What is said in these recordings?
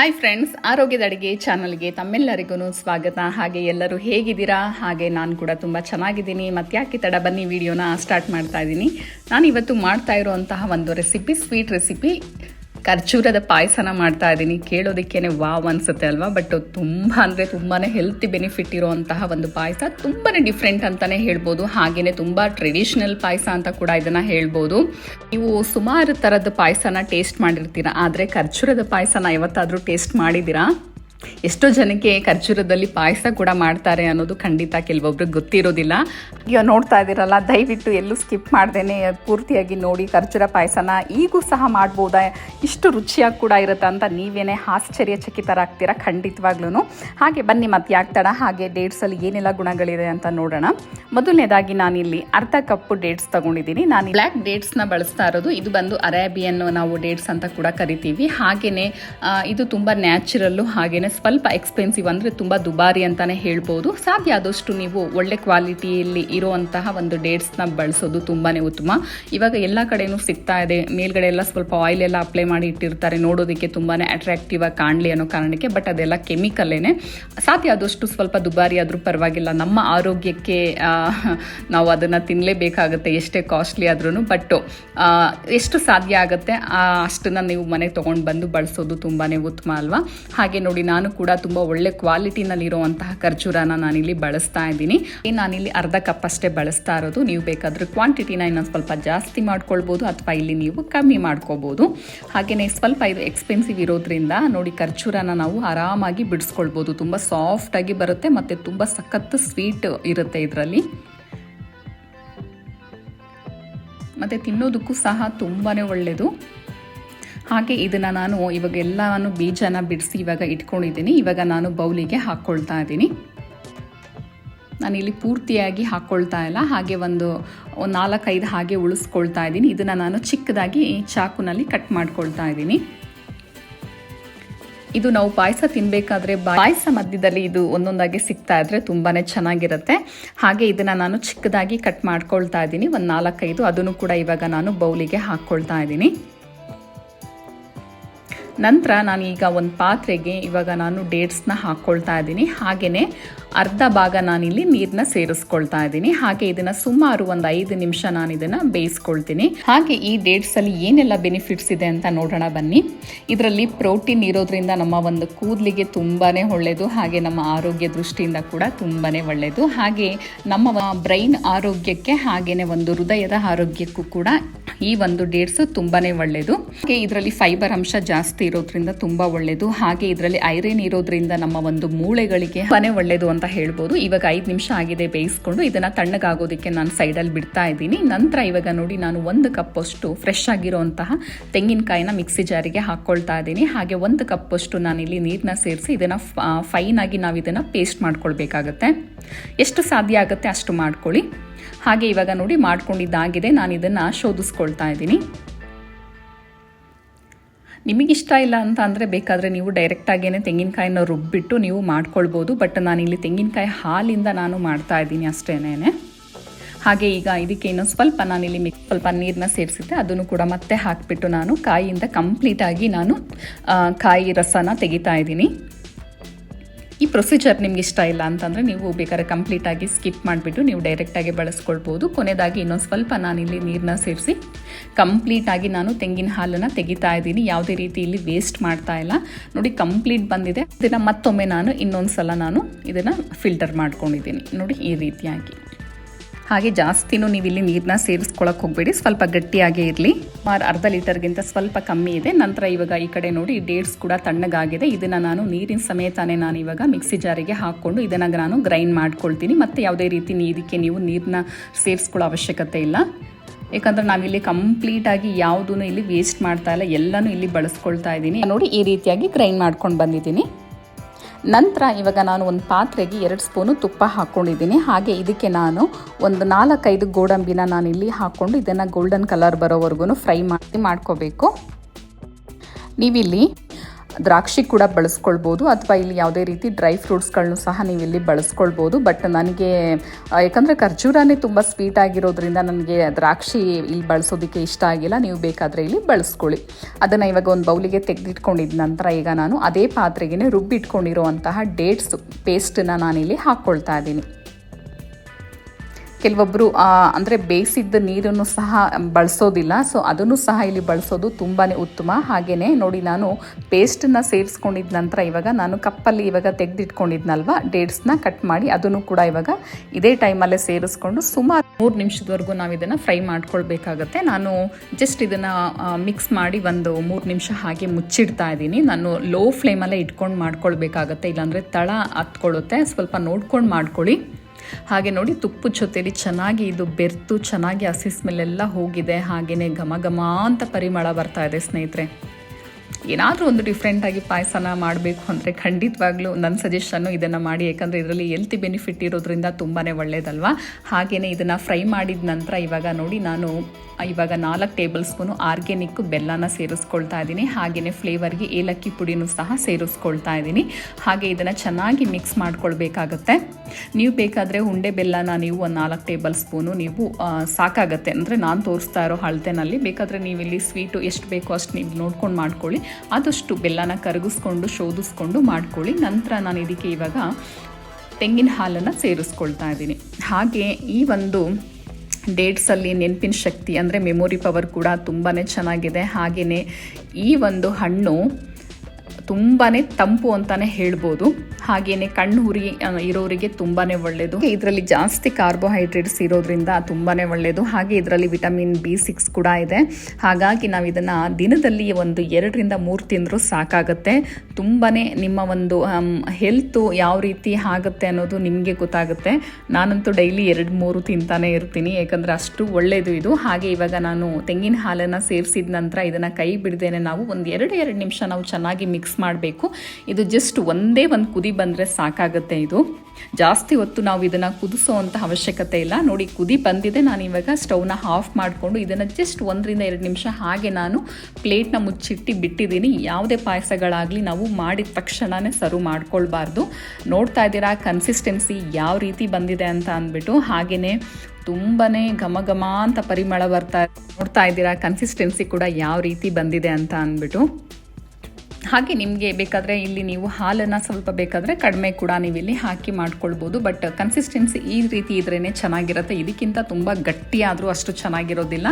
Hi friends ಆರೋಗ್ಯದ ಅಡುಗೆ ಚಾನಲ್ಗೆ ತಮ್ಮೆಲ್ಲರಿಗೂ ಸ್ವಾಗತ. ಹಾಗೆ ಎಲ್ಲರೂ ಹೇಗಿದ್ದೀರಾ? ಹಾಗೆ ನಾನು ಕೂಡ ತುಂಬ ಚೆನ್ನಾಗಿದ್ದೀನಿ. ಮತ್ತೆ ಯಾಕೆ ತಡ ಬನ್ನಿ ವಿಡಿಯೋನ ಸ್ಟಾರ್ಟ್ ಮಾಡ್ತಾ ಇದ್ದೀನಿ. ನಾನು ಇವತ್ತು ಮಾಡ್ತಾ ಇರುವಂತಹ ಒಂದು ರೆಸಿಪಿ ಸ್ವೀಟ್ ರೆಸಿಪಿ ಖರ್ಜೂರದ ಪಾಯಸನ ಮಾಡ್ತಾ ಇದ್ದೀನಿ. ಕೇಳೋದಕ್ಕೇನೆ ವಾವ್ ಅನ್ಸುತ್ತೆ ಅಲ್ವಾ? ಬಟ್ ತುಂಬ ಅಂದರೆ ತುಂಬಾ ಹೆಲ್ತಿ ಬೆನಿಫಿಟ್ ಇರುವಂತಹ ಒಂದು ಪಾಯಸ. ತುಂಬಾ ಡಿಫ್ರೆಂಟ್ ಅಂತಲೇ ಹೇಳ್ಬೋದು. ಹಾಗೆಯೇ ತುಂಬ ಟ್ರೆಡಿಷ್ನಲ್ ಪಾಯಸ ಅಂತ ಕೂಡ ಇದನ್ನು ಹೇಳ್ಬೋದು. ನೀವು ಸುಮಾರು ಥರದ ಪಾಯಸನ ಟೇಸ್ಟ್ ಮಾಡಿರ್ತೀರ? ಆದರೆ ಖರ್ಚೂರದ ಪಾಯಸನ ಯಾವತ್ತಾದರೂ ಟೇಸ್ಟ್ ಮಾಡಿದ್ದೀರಾ? ಎಷ್ಟೋ ಜನಕ್ಕೆ ಖರ್ಜೂರದಲ್ಲಿ ಪಾಯಸ ಕೂಡ ಮಾಡ್ತಾರೆ ಅನ್ನೋದು ಖಂಡಿತ ಕೆಲವೊಬ್ರಿಗೆ ಗೊತ್ತಿರೋದಿಲ್ಲ. ಈಗ ನೋಡ್ತಾ ಇದ್ದೀರಲ್ಲ ದಯವಿಟ್ಟು ಎಲ್ಲೂ ಸ್ಕಿಪ್ ಮಾಡ್ದೇನೆ ಪೂರ್ತಿಯಾಗಿ ನೋಡಿ ಖರ್ಜೂರ ಪಾಯಸನ. ಈಗೂ ಸಹ ಮಾಡ್ಬೋದಾ? ಇಷ್ಟು ರುಚಿಯಾಗಿ ಕೂಡ ಇರುತ್ತೆ ಅಂತ ನೀವೇನೇ ಆಶ್ಚರ್ಯಚಕಿತರಾಗ್ತೀರಾ ಖಂಡಿತವಾಗ್ಲೂ ಹಾಗೆ ಬನ್ನಿ ಮತ್ತೆ ಯಾಕೆ ಹಾಗೆ ಡೇಟ್ಸಲ್ಲಿ ಏನೆಲ್ಲ ಗುಣಗಳಿದೆ ಅಂತ ನೋಡೋಣ. ಮೊದಲನೇದಾಗಿ ನಾನಿಲ್ಲಿ ಅರ್ಧ ಕಪ್ಪು ಡೇಟ್ಸ್ ತಗೊಂಡಿದ್ದೀನಿ. ನಾನು ಬ್ಲ್ಯಾಕ್ ಡೇಟ್ಸ್ನ ಬಳಸ್ತಾ ಇರೋದು. ಇದು ಬಂದು ಅರೇಬಿಯನ್ನು ನಾವು ಡೇಟ್ಸ್ ಅಂತ ಕೂಡ ಕರಿತೀವಿ. ಹಾಗೆಯೇ ಇದು ತುಂಬ ನ್ಯಾಚುರಲ್ಲು ಹಾಗೆಯೇ ಸ್ವಲ್ಪ ಎಕ್ಸ್ಪೆನ್ಸಿವ್ ಅಂದರೆ ತುಂಬ ದುಬಾರಿ ಅಂತಲೇ ಹೇಳ್ಬೋದು. ಸಾಧ್ಯ ಆದಷ್ಟು ನೀವು ಒಳ್ಳೆ ಕ್ವಾಲಿಟಿಯಲ್ಲಿ ಇರುವಂತಹ ಒಂದು ಡೇಟ್ಸ್ನ ಬಳಸೋದು ತುಂಬಾ ಉತ್ತಮ. ಇವಾಗ ಎಲ್ಲ ಕಡೆನೂ ಸಿಗ್ತಾ ಇದೆ. ಮೇಲ್ಗಡೆ ಎಲ್ಲ ಸ್ವಲ್ಪ ಆಯಿಲ್ ಎಲ್ಲ ಅಪ್ಲೈ ಮಾಡಿ ಇಟ್ಟಿರ್ತಾರೆ. ನೋಡೋದಕ್ಕೆ ತುಂಬಾ ಅಟ್ರಾಕ್ಟಿವ್ ಆಗಿ ಕಾಣಲಿ ಅನ್ನೋ ಕಾರಣಕ್ಕೆ ಬಟ್ ಅದೆಲ್ಲ ಕೆಮಿಕಲ್ಲೇನೆ ಸಾಧ್ಯ ಆದಷ್ಟು ಸ್ವಲ್ಪ ದುಬಾರಿ ಆದರೂ ಪರವಾಗಿಲ್ಲ. ನಮ್ಮ ಆರೋಗ್ಯಕ್ಕೆ ನಾವು ಅದನ್ನು ತಿನ್ನಲೇಬೇಕಾಗುತ್ತೆ ಎಷ್ಟೇ ಕಾಸ್ಟ್ಲಿ ಆದ್ರೂ ಬಟ್ ಎಷ್ಟು ಸಾಧ್ಯ ಆಗುತ್ತೆ ಅಷ್ಟನ್ನ ನೀವು ಮನೆಗೆ ತೊಗೊಂಡು ಬಂದು ಬಳಸೋದು ತುಂಬಾ ಉತ್ತಮ ಅಲ್ವಾ? ಹಾಗೆ ನೋಡಿ, ನಾನು ಕೂಡ ತುಂಬ ಒಳ್ಳೆ ಕ್ವಾಲಿಟಿನಲ್ಲಿರುವಂತಹ ಖರ್ಜೂರನ ನಾನಿಲ್ಲಿ ಬಳಸ್ತಾ ಇದ್ದೀನಿ. ನಾನಿಲ್ಲಿ ಅರ್ಧ ಕಪ್ ಅಷ್ಟೇ ಬಳಸ್ತಾ ಇರೋದು. ನೀವು ಬೇಕಾದರೆ ಕ್ವಾಂಟಿಟಿನ ಇನ್ನೊಂದು ಸ್ವಲ್ಪ ಜಾಸ್ತಿ ಮಾಡ್ಕೊಳ್ಬೋದು ಅಥವಾ ಇಲ್ಲಿ ನೀವು ಕಮ್ಮಿ ಮಾಡ್ಕೋಬೋದು ಹಾಗೆಯೇ ಸ್ವಲ್ಪ ಇದು ಎಕ್ಸ್ಪೆನ್ಸಿವ್ ಇರೋದ್ರಿಂದ ನೋಡಿ ಖರ್ಜೂರನ ನಾವು ಆರಾಮಾಗಿ ಬಿಡಿಸ್ಕೊಳ್ಬೋದು. ತುಂಬ ಸಾಫ್ಟಾಗಿ ಬರುತ್ತೆ ಮತ್ತು ತುಂಬ ಸಖತ್ತು ಸ್ವೀಟ್ ಇರುತ್ತೆ ಇದರಲ್ಲಿ. ಮತ್ತು ತಿನ್ನೋದಕ್ಕೂ ಸಹ ತುಂಬಾ ಒಳ್ಳೆಯದು ಹಾಗೆ ಇದನ್ನು ನಾನು ಇವಾಗ ಎಲ್ಲವನ್ನು ಬೀಜನ ಬಿಡಿಸಿ ಇವಾಗ ಇಟ್ಕೊಂಡಿದ್ದೀನಿ. ಇವಾಗ ನಾನು ಬೌಲಿಗೆ ಹಾಕ್ಕೊಳ್ತಾ ಇದ್ದೀನಿ. ಇಲ್ಲಿ ಪೂರ್ತಿಯಾಗಿ ಹಾಕ್ಕೊಳ್ತಾ ಇಲ್ಲ. ಹಾಗೆ ಒಂದು ಒಂದು ನಾಲ್ಕೈದು ಹಾಗೆ ಉಳಿಸ್ಕೊಳ್ತಾ ಇದ್ದೀನಿ. ಇದನ್ನು ನಾನು ಚಿಕ್ಕದಾಗಿ ಚಾಕುನಲ್ಲಿ ಕಟ್ ಮಾಡ್ಕೊಳ್ತಾ ಇದ್ದೀನಿ. ಇದು ನಾವು ಪಾಯಸ ತಿನ್ನಬೇಕಾದ್ರೆ ಪಾಯಸ ಮಧ್ಯದಲ್ಲಿ ಇದು ಒಂದೊಂದಾಗಿ ಸಿಗ್ತಾ ಇದ್ರೆ ತುಂಬಾ ಚೆನ್ನಾಗಿರುತ್ತೆ. ಹಾಗೆ ಇದನ್ನು ನಾನು ಚಿಕ್ಕದಾಗಿ ಕಟ್ ಮಾಡ್ಕೊಳ್ತಾ ಇದ್ದೀನಿ. ಒಂದು ನಾಲ್ಕೈದು, ಅದನ್ನು ಕೂಡ ಇವಾಗ ನಾನು ಬೌಲಿಗೆ ಹಾಕ್ಕೊಳ್ತಾ ಇದ್ದೀನಿ. ನಂತರ ನಾನು ಈಗ ಒಂದು ಪಾತ್ರೆಗೆ ಇವಾಗ ನಾನು ಡೇಟ್ಸ್ನ ಹಾಕ್ಕೊಳ್ತಾ ಇದ್ದೀನಿ. ಹಾಗೆಯೇ ಅರ್ಧ ಭಾಗ ನಾನಿಲ್ಲಿ ನೀರನ್ನ ಸೇರಿಸ್ಕೊಳ್ತಾ ಇದ್ದೀನಿ. ಹಾಗೆ ಇದನ್ನ ಸುಮಾರು ಒಂದು ಐದು ನಿಮಿಷ ನಾನು ಇದನ್ನ ಬೇಯಿಸ್ಕೊಳ್ತೀನಿ. ಹಾಗೆ ಈ ಡೇಟ್ಸ್ ಅಲ್ಲಿ ಏನೆಲ್ಲ ಬೆನಿಫಿಟ್ಸ್ ಇದೆ ಅಂತ ನೋಡೋಣ ಬನ್ನಿ. ಇದರಲ್ಲಿ ಪ್ರೋಟೀನ್ ಇರೋದ್ರಿಂದ ನಮ್ಮ ಒಂದು ಕೂದಲಿಗೆ ತುಂಬಾನೇ ಒಳ್ಳೆಯದು ಹಾಗೆ ನಮ್ಮ ಆರೋಗ್ಯ ದೃಷ್ಟಿಯಿಂದ ಕೂಡ ತುಂಬಾನೇ ಒಳ್ಳೆಯದು ಹಾಗೆ ನಮ್ಮ ಬ್ರೈನ್ ಆರೋಗ್ಯಕ್ಕೆ ಹಾಗೇನೆ ಒಂದು ಹೃದಯದ ಆರೋಗ್ಯಕ್ಕೂ ಕೂಡ ಈ ಒಂದು ಡೇಟ್ಸು ತುಂಬಾನೇ ಒಳ್ಳೆಯದು ಹಾಗೆ ಇದರಲ್ಲಿ ಫೈಬರ್ ಅಂಶ ಜಾಸ್ತಿ ಇರೋದ್ರಿಂದ ತುಂಬಾ ಒಳ್ಳೆಯದು ಹಾಗೆ ಇದರಲ್ಲಿ ಐರನ್ ಇರೋದ್ರಿಂದ ನಮ್ಮ ಒಂದು ಮೂಳೆಗಳಿಗೆ ತುಂಬಾನೇ ಒಳ್ಳೆಯದು ಅಂತ ಹೇಳ್ಬೋದು. ಇವಾಗ ಐದು ನಿಮಿಷ ಆಗಿದೆ ಬೇಯಿಸ್ಕೊಂಡು. ಇದನ್ನು ತಣ್ಣಗಾಗೋದಕ್ಕೆ ನಾನು ಸೈಡಲ್ಲಿ ಬಿಡ್ತಾ ಇದ್ದೀನಿ. ನಂತರ ಇವಾಗ ನೋಡಿ ನಾನು ಒಂದು ಕಪ್ಪಷ್ಟು ಫ್ರೆಶ್ ಆಗಿರುವಂತಹ ತೆಂಗಿನಕಾಯಿನ ಮಿಕ್ಸಿ ಜಾರಿಗೆ ಹಾಕ್ಕೊಳ್ತಾ ಇದ್ದೀನಿ. ಹಾಗೆ ಒಂದು ಕಪ್ಪಷ್ಟು ಇಲ್ಲಿ ನೀರನ್ನ ಸೇರಿಸಿ ಇದನ್ನು ಫೈನ್ ಆಗಿ ನಾವು ಇದನ್ನು ಪೇಸ್ಟ್ ಮಾಡ್ಕೊಳ್ಬೇಕಾಗತ್ತೆ. ಎಷ್ಟು ಸಾಧ್ಯ ಆಗುತ್ತೆ ಅಷ್ಟು ಮಾಡ್ಕೊಳ್ಳಿ. ಹಾಗೆ ಇವಾಗ ನೋಡಿ ಮಾಡ್ಕೊಂಡಿದ್ದಾಗಿದೆ. ನಾನು ಇದನ್ನು ಶೋಧಿಸ್ಕೊಳ್ತಾ ಇದ್ದೀನಿ. ನಿಮಗಿಷ್ಟ ಇಲ್ಲ ಅಂತ ಅಂದರೆ ಬೇಕಾದರೆ ನೀವು ಡೈರೆಕ್ಟಾಗೇ ತೆಂಗಿನಕಾಯಿನ ರುಬ್ಬಿಟ್ಟು ನೀವು ಮಾಡ್ಕೊಳ್ಬೋದು. ಬಟ್ ನಾನಿಲ್ಲಿ ತೆಂಗಿನಕಾಯಿ ಹಾಲಿಂದ ನಾನು ಮಾಡ್ತಾ ಇದ್ದೀನಿ ಅಷ್ಟೇನೆ. ಹಾಗೆ ಈಗ ಇದಕ್ಕೆ ಇನ್ನೊಂದು ಸ್ವಲ್ಪ ನಾನಿಲ್ಲಿ ಮಿಕ್ಸ್ ಸ್ವಲ್ಪ ನೀರನ್ನ ಸೇರಿಸಿದ್ದೆ. ಅದನ್ನು ಕೂಡ ಮತ್ತೆ ಹಾಕಿಬಿಟ್ಟು ನಾನು ಕಾಯಿಯಿಂದ ಕಂಪ್ಲೀಟಾಗಿ ನಾನು ಕಾಯಿ ರಸನ ತೆಗಿತಾ ಇದ್ದೀನಿ. ಈ ಪ್ರೊಸೀಜರ್ ನಿಮ್ಗೆ ಇಷ್ಟ ಇಲ್ಲ ಅಂತಂದರೆ ನೀವು ಬೇಕಾದ್ರೆ ಕಂಪ್ಲೀಟಾಗಿ ಸ್ಕಿಪ್ ಮಾಡಿಬಿಟ್ಟು ನೀವು ಡೈರೆಕ್ಟಾಗಿ ಬಳಸ್ಕೊಳ್ಬೋದು. ಕೊನೆಯದಾಗಿ ಇನ್ನೊಂದು ಸ್ವಲ್ಪ ನಾನಿಲ್ಲಿ ನೀರನ್ನ ಸೇರಿಸಿ ಕಂಪ್ಲೀಟಾಗಿ ನಾನು ತೆಂಗಿನ ಹಾಲನ್ನು ತೆಗಿತಾ ಇದ್ದೀನಿ. ಯಾವುದೇ ರೀತಿ ಇಲ್ಲಿ ವೇಸ್ಟ್ ಮಾಡ್ತಾ ಇಲ್ಲ. ನೋಡಿ ಕಂಪ್ಲೀಟ್ ಬಂದಿದೆ. ಇದನ್ನು ಮತ್ತೊಮ್ಮೆ ನಾನು ಇನ್ನೊಂದು ಸಲ ನಾನು ಇದನ್ನು ಫಿಲ್ಟರ್ ಮಾಡ್ಕೊಂಡಿದ್ದೀನಿ. ನೋಡಿ, ಈ ರೀತಿಯಾಗಿ. ಹಾಗೆ ಜಾಸ್ತಿನೂ ನೀವು ಇಲ್ಲಿ ನೀರನ್ನ ಸೇರಿಸ್ಕೊಳಕ್ಕೆ ಹೋಗಬೇಡಿ. ಸ್ವಲ್ಪ ಗಟ್ಟಿಯಾಗೇ ಇರಲಿ. ಸುಮಾರು ಅರ್ಧ ಲೀಟರ್ಗಿಂತ ಸ್ವಲ್ಪ ಕಮ್ಮಿ ಇದೆ. ನಂತರ ಇವಾಗ ಈ ಕಡೆ ನೋಡಿ ಡೇಟ್ಸ್ ಕೂಡ ತಣ್ಣಗಾಗಿದೆ. ಇದನ್ನು ನಾನು ನೀರಿನ ಸಮೇತಾನೆ ನಾನು ಇವಾಗ ಮಿಕ್ಸಿ ಜಾರಿಗೆ ಹಾಕ್ಕೊಂಡು ಇದನ್ನು ನಾನು ಗ್ರೈಂಡ್ ಮಾಡ್ಕೊಳ್ತೀನಿ. ಮತ್ತು ಯಾವುದೇ ರೀತಿ ನೀರಿಗೆ ನೀವು ನೀರನ್ನ ಸೇರಿಸ್ಕೊಳ್ಳೋ ಅವಶ್ಯಕತೆ ಇಲ್ಲ. ಯಾಕಂದ್ರೆ ನಾವಿಲ್ಲಿ ಕಂಪ್ಲೀಟಾಗಿ ಯಾವುದೂ ಇಲ್ಲಿ ವೇಸ್ಟ್ ಮಾಡ್ತಾ ಇಲ್ಲ. ಎಲ್ಲನೂ ಇಲ್ಲಿ ಬಳಸ್ಕೊಳ್ತಾ ಇದ್ದೀನಿ. ನೋಡಿ ಈ ರೀತಿಯಾಗಿ ಗ್ರೈಂಡ್ ಮಾಡ್ಕೊಂಡು ಬಂದಿದ್ದೀನಿ. ನಂತರ ಇವಾಗ ನಾನು ಒಂದು ಪಾತ್ರೆಗೆ ಎರಡು ಸ್ಪೂನು ತುಪ್ಪ ಹಾಕ್ಕೊಂಡಿದ್ದೀನಿ. ಹಾಗೆ ಇದಕ್ಕೆ ನಾನು ಒಂದು ನಾಲ್ಕೈದು ಗೋಡಂಬಿನ ನಾನಿಲ್ಲಿ ಹಾಕ್ಕೊಂಡು ಇದನ್ನು ಗೋಲ್ಡನ್ ಕಲರ್ ಬರೋವರೆಗೂ ಫ್ರೈ ಮಾಡಿ ಮಾಡ್ಕೋಬೇಕು. ನೀವಿಲ್ಲಿ ದ್ರಾಕ್ಷಿ ಕೂಡ ಬಳಸ್ಕೊಳ್ಬೋದು ಅಥವಾ ಇಲ್ಲಿ ಯಾವುದೇ ರೀತಿ ಡ್ರೈ ಫ್ರೂಟ್ಸ್ಗಳನ್ನು ಸಹ ನೀವು ಇಲ್ಲಿ ಬಳಸ್ಕೊಳ್ಬೋದು. ಬಟ್ ನನಗೆ ಯಾಕಂದರೆ ಖರ್ಜೂರನೇ ತುಂಬ ಸ್ವೀಟ್ ಆಗಿರೋದ್ರಿಂದ ನನಗೆ ದ್ರಾಕ್ಷಿ ಇಲ್ಲಿ ಬಳಸೋದಕ್ಕೆ ಇಷ್ಟ ಆಗಿಲ್ಲ. ನೀವು ಬೇಕಾದರೆ ಇಲ್ಲಿ ಬಳಸ್ಕೊಳ್ಳಿ. ಅದನ್ನು ಇವಾಗ ಒಂದು ಬೌಲಿಗೆ ತೆಗೆದಿಟ್ಕೊಂಡಿದ್ದ ನಂತರ ಈಗ ನಾನು ಅದೇ ಪಾತ್ರೆಗೆ ರುಬ್ಬಿಟ್ಕೊಂಡಿರುವಂತಹ ಡೇಟ್ಸ್, ಪೇಸ್ಟನ್ನು ನಾನಿಲ್ಲಿ ಹಾಕ್ಕೊಳ್ತಾ ಇದ್ದೀನಿ. ಕೆಲವೊಬ್ಬರು ಅಂದರೆ ಬೇಯಿಸಿದ್ದ ನೀರನ್ನು ಸಹ ಬಳಸೋದಿಲ್ಲ. ಸೊ ಅದನ್ನು ಸಹ ಇಲ್ಲಿ ಬಳಸೋದು ತುಂಬಾ ಉತ್ತಮ. ಹಾಗೆಯೇ ನೋಡಿ, ನಾನು ಪೇಸ್ಟನ್ನ ಸೇರಿಸ್ಕೊಂಡಿದ್ದ ನಂತರ ಇವಾಗ ನಾನು ಕಪ್ಪಲ್ಲಿ ಇವಾಗ ತೆಗೆದಿಟ್ಕೊಂಡಿದ್ನಲ್ವ ಡೇಟ್ಸ್ನ ಕಟ್ ಮಾಡಿ ಅದನ್ನು ಕೂಡ ಇವಾಗ ಇದೇ ಟೈಮಲ್ಲೇ ಸೇರಿಸ್ಕೊಂಡು ಸುಮಾರು ಮೂರು ನಿಮಿಷದವರೆಗೂ ನಾವು ಇದನ್ನು ಫ್ರೈ ಮಾಡ್ಕೊಳ್ಬೇಕಾಗತ್ತೆ. ನಾನು ಜಸ್ಟ್ ಇದನ್ನು ಮಿಕ್ಸ್ ಮಾಡಿ ಒಂದು ಮೂರು ನಿಮಿಷ ಹಾಗೆ ಮುಚ್ಚಿಡ್ತಾ ಇದ್ದೀನಿ. ನಾನು ಲೋ ಫ್ಲೇಮಲ್ಲೇ ಇಟ್ಕೊಂಡು ಮಾಡ್ಕೊಳ್ಬೇಕಾಗತ್ತೆ. ಇಲ್ಲಾಂದರೆ ತಳ ಹತ್ಕೊಳ್ಳುತ್ತೆ. ಸ್ವಲ್ಪ ನೋಡ್ಕೊಂಡು ಮಾಡ್ಕೊಳ್ಳಿ. ಹಾಗೆ ನೋಡಿ ತುಪ್ಪು ಜೊತೆಲಿ ಚೆನ್ನಾಗಿ ಇದು ಬೆರ್ತು ಚೆನ್ನಾಗಿ ಹಸಿ ಸ್ಮೆಲ್ಲೆಲ್ಲ ಹೋಗಿದೆ. ಹಾಗೆಯೇ ಘಮ ಘಮ ಅಂತ ಪರಿಮಳ ಬರ್ತಾ ಇದೆ ಸ್ನೇಹಿತರೆ. ಏನಾದರೂ ಒಂದು ಡಿಫ್ರೆಂಟಾಗಿ ಪಾಯಸನ ಮಾಡಬೇಕು ಅಂದರೆ ಖಂಡಿತವಾಗ್ಲೂ ನನ್ನ ಸಜೆಷನ್ನು ಇದನ್ನು ಮಾಡಿ, ಯಾಕಂದರೆ ಇದರಲ್ಲಿ ಎಲ್ತಿ ಬೆನಿಫಿಟ್ ಇರೋದ್ರಿಂದ ತುಂಬಾ ಒಳ್ಳೆಯದಲ್ವಾ ಹಾಗೆಯೇ ಇದನ್ನು ಫ್ರೈ ಮಾಡಿದ ನಂತರ ಇವಾಗ ನೋಡಿ ನಾನು, ಇವಾಗ ನಾಲ್ಕು ಟೇಬಲ್ ಸ್ಪೂನು ಆರ್ಗ್ಯಾನಿಕ್ ಬೆಲ್ಲನ ಸೇರಿಸ್ಕೊಳ್ತಾ ಇದ್ದೀನಿ. ಹಾಗೆಯೇ ಫ್ಲೇವರ್ಗೆ ಏಲಕ್ಕಿ ಪುಡಿನೂ ಸಹ ಸೇರಿಸ್ಕೊಳ್ತಾ ಇದ್ದೀನಿ. ಹಾಗೆ ಇದನ್ನು ಚೆನ್ನಾಗಿ ಮಿಕ್ಸ್ ಮಾಡ್ಕೊಳ್ಬೇಕಾಗತ್ತೆ. ನೀವು ಬೇಕಾದರೆ ಉಂಡೆ ಬೆಲ್ಲನ ನೀವು ಒಂದು ನಾಲ್ಕು ಟೇಬಲ್ ಸ್ಪೂನು ನೀವು ಸಾಕಾಗತ್ತೆ. ಅಂದರೆ ನಾನು ತೋರಿಸ್ತಾ ಇರೋ ಹಳತೆನಲ್ಲಿ ಬೇಕಾದರೆ ನೀವು ಇಲ್ಲಿ ಸ್ವೀಟು ಎಷ್ಟು ಬೇಕೋ ಅಷ್ಟು ನೀವು ನೋಡ್ಕೊಂಡು ಮಾಡ್ಕೊಳ್ಳಿ. ಆದಷ್ಟು ಬೆಲ್ಲನ ಕರಗಿಸ್ಕೊಂಡು, ಶೋಧಿಸ್ಕೊಂಡು ಮಾಡ್ಕೊಳ್ಳಿ. ನಂತರ ನಾನು ಇದಕ್ಕೆ ಇವಾಗ ತೆಂಗಿನ ಹಾಲನ್ನು ಸೇರಿಸ್ಕೊಳ್ತಾ ಇದ್ದೀನಿ. ಹಾಗೆ ಈ ಒಂದು ಡೇಟ್ಸಲ್ಲಿ ನೆನಪಿನ ಶಕ್ತಿ ಅಂದರೆ ಮೆಮೊರಿ ಪವರ್ ಕೂಡ ತುಂಬಾ ಚೆನ್ನಾಗಿದೆ. ಹಾಗೆಯೇ ಈ ಒಂದು ಹಣ್ಣು ತುಂಬಾ ತಂಪು ಅಂತಾನೆ ಹೇಳ್ಬೋದು. ಹಾಗೇನೆ ಕಣ್ಣು ಉರಿ ಇರೋರಿಗೆ ತುಂಬಾ ಒಳ್ಳೆಯದು ಇದರಲ್ಲಿ ಜಾಸ್ತಿ ಕಾರ್ಬೋಹೈಡ್ರೇಟ್ಸ್ ಇರೋದ್ರಿಂದ ತುಂಬಾ ಒಳ್ಳೆಯದು ಹಾಗೆ ಇದರಲ್ಲಿ ವಿಟಮಿನ್ ಬಿ ಸಿಕ್ಸ್ ಕೂಡ ಇದೆ. ಹಾಗಾಗಿ ನಾವು ಇದನ್ನು ದಿನದಲ್ಲಿ ಒಂದು ಎರಡರಿಂದ ಮೂರು ತಿಂದರೂ ಸಾಕಾಗುತ್ತೆ. ತುಂಬಾ ನಿಮ್ಮ ಒಂದು ಹೆಲ್ತು ಯಾವ ರೀತಿ ಆಗುತ್ತೆ ಅನ್ನೋದು ನಿಮಗೆ ಗೊತ್ತಾಗುತ್ತೆ. ನಾನಂತೂ ಡೈಲಿ ಎರಡು ಮೂರು ತಿಂತಾನೆ ಇರ್ತೀನಿ. ಯಾಕಂದರೆ ಅಷ್ಟು ಒಳ್ಳೆಯದು ಇದು. ಹಾಗೆ ಇವಾಗ ನಾನು ತೆಂಗಿನ ಹಾಲನ್ನು ಸೇರಿಸಿದ ನಂತರ ಇದನ್ನು ಕೈ ಬಿಡದೇನೆ ನಾವು ಒಂದು ಎರಡು ಎರಡು ನಿಮಿಷ ನಾವು ಚೆನ್ನಾಗಿ ಮಿಕ್ಸ್ ಮಾಡಬೇಕು. ಇದು ಜಸ್ಟ್ ಒಂದೇ ಒಂದು ಕುದಿ ಬಂದರೆ ಸಾಕಾಗುತ್ತೆ ಇದು. ಜಾಸ್ತಿ ಹೊತ್ತು ನಾವು ಇದನ್ನು ಕುದಿಸೋವಂಥ ಅವಶ್ಯಕತೆ ಇಲ್ಲ. ನೋಡಿ ಕುದಿ ಬಂದಿದೆ, ನಾನು ಇವಾಗ ಸ್ಟೌವ್ನ ಆಫ್ ಮಾಡಿಕೊಂಡು ಇದನ್ನು ಜಸ್ಟ್ ಒಂದರಿಂದ ಎರಡು ನಿಮಿಷ ಹಾಗೆ ನಾನು ಪ್ಲೇಟ್ನ ಮುಚ್ಚಿಟ್ಟು ಬಿಟ್ಟಿದ್ದೀನಿ. ಯಾವುದೇ ಪಾಯಸಗಳಾಗಲಿ ನಾವು ಮಾಡಿದ ತಕ್ಷಣವೇ ಸರ್ವ್ ಮಾಡ್ಕೊಳ್ಬಾರ್ದು. ನೋಡ್ತಾ ಇದ್ದೀರಾ ಕನ್ಸಿಸ್ಟೆನ್ಸಿ ಯಾವ ರೀತಿ ಬಂದಿದೆ ಅಂತ ಅಂದ್ಬಿಟ್ಟು ಹಾಗೆಯೇ ತುಂಬಾ ಘಮ ಘಮ ಅಂತ ಪರಿಮಳ ಬರ್ತಾ ನೋಡ್ತಾ ಇದ್ದೀರಾ ಕನ್ಸಿಸ್ಟೆನ್ಸಿ ಕೂಡ ಯಾವ ರೀತಿ ಬಂದಿದೆ ಅಂತ ಅಂದ್ಬಿಟ್ಟು. ಹಾಗೆ ನಿಮಗೆ ಬೇಕಾದರೆ ಇಲ್ಲಿ ನೀವು ಹಾಲನ್ನು ಸ್ವಲ್ಪ ಬೇಕಾದರೆ ಕಡಿಮೆ ಕೂಡ ನೀವು ಇಲ್ಲಿ ಹಾಕಿ ಮಾಡ್ಕೊಳ್ಬೋದು. ಬಟ್ ಕನ್ಸಿಸ್ಟೆನ್ಸಿ ಈ ರೀತಿ ಇದ್ರೇ ಚೆನ್ನಾಗಿರುತ್ತೆ. ಇದಕ್ಕಿಂತ ತುಂಬ ಗಟ್ಟಿಯಾದರೂ ಅಷ್ಟು ಚೆನ್ನಾಗಿರೋದಿಲ್ಲ.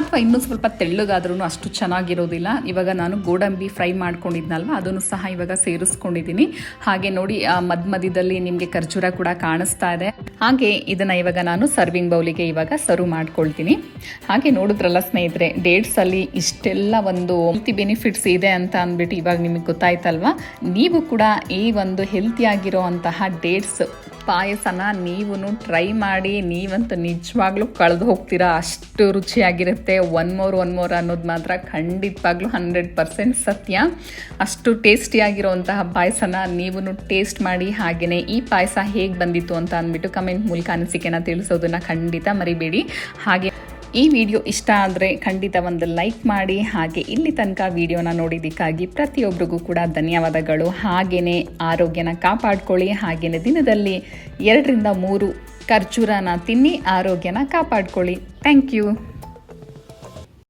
ಅಥವಾ ಇನ್ನೂ ಸ್ವಲ್ಪ ತೆಳ್ಳಗಾದ್ರೂ ಅಷ್ಟು ಚೆನ್ನಾಗಿರೋದಿಲ್ಲ. ಇವಾಗ ನಾನು ಗೋಡಂಬಿ ಫ್ರೈ ಮಾಡ್ಕೊಂಡಿದ್ನಲ್ವ? ಅದನ್ನು ಸಹ ಇವಾಗ ಸೇರಿಸ್ಕೊಂಡಿದ್ದೀನಿ. ಹಾಗೆ ನೋಡಿ ಮಧ್ಯ ಮಧ್ಯದಲ್ಲಿ ನಿಮಗೆ ಖರ್ಜೂರ ಕೂಡ ಕಾಣಿಸ್ತಾ ಇದೆ. ಹಾಗೆ ಇದನ್ನು ಇವಾಗ ನಾನು ಸರ್ವಿಂಗ್ ಬೌಲಿಗೆ ಇವಾಗ ಸರ್ವ್ ಮಾಡ್ಕೊಳ್ತೀನಿ. ಹಾಗೆ ನೋಡಿದ್ರಲ್ಲ ಸ್ನೇಹಿತರೆ ಡೇಟ್ಸಲ್ಲಿ ಇಷ್ಟೆಲ್ಲ ಒಂದು ಹೆಲ್ತಿ ಬೆನಿಫಿಟ್ಸ್ ಇದೆ ಅಂತ ಅಂದ್ಬಿಟ್ಟು ಇವಾಗ ನಿಮಗೆ ಗೊತ್ತಾಯ್ತಲ್ವಾ? ನೀವು ಕೂಡ ಈ ಒಂದು ಹೆಲ್ತಿ ಆಗಿರೋ ಅಂತಹ ಡೇಟ್ಸ್ ಪಾಯಸನ ನೀವು ಟ್ರೈ ಮಾಡಿ, ನೀವಂತೂ ನಿಜವಾಗ್ಲೂ ಕಳೆದು ಹೋಗ್ತೀರಾ? ಅಷ್ಟು ರುಚಿಯಾಗಿರುತ್ತೆ. ಒನ್ ಮೋರ್ ಒನ್ ಮೋರ್ ಅನ್ನೋದು ಮಾತ್ರ ಖಂಡಿತವಾಗ್ಲೂ ಹಂಡ್ರೆಡ್ ಪರ್ಸೆಂಟ್ ಸತ್ಯ. ಅಷ್ಟು ಟೇಸ್ಟಿಯಾಗಿರುವಂತಹ ಪಾಯಸನ ನೀವು ಟೇಸ್ಟ್ ಮಾಡಿ ಹಾಗೆಯೇ ಈ ಪಾಯಸ ಹೇಗೆ ಬಂದಿತ್ತು ಅಂತ ಅಂದ್ಬಿಟ್ಟು ಕಮೆಂಟ್ ಮೂಲಕ ಅನಿಸಿಕೆನ ತಿಳಿಸೋದನ್ನ ಖಂಡಿತ ಮರಿಬೇಡಿ. ಹಾಗೆ ಈ ವಿಡಿಯೋ ಇಷ್ಟ ಆದರೆ ಖಂಡಿತ ಒಂದು ಲೈಕ್ ಮಾಡಿ, ಹಾಗೆ ಇಲ್ಲಿ ತನಕ ವಿಡಿಯೋನ ನೋಡಿದ್ದಕ್ಕಾಗಿ ಪ್ರತಿಯೊಬ್ಬರಿಗೂ ಕೂಡ ಧನ್ಯವಾದಗಳು. ಹಾಗೆಯೇ ಆರೋಗ್ಯನ ಕಾಪಾಡ್ಕೊಳ್ಳಿ ಹಾಗೆಯೇ ದಿನದಲ್ಲಿ ಎರಡರಿಂದ ಮೂರು ಖರ್ಜೂರನ ತಿನ್ನಿ, ಆರೋಗ್ಯನ ಕಾಪಾಡ್ಕೊಳ್ಳಿ. Thank you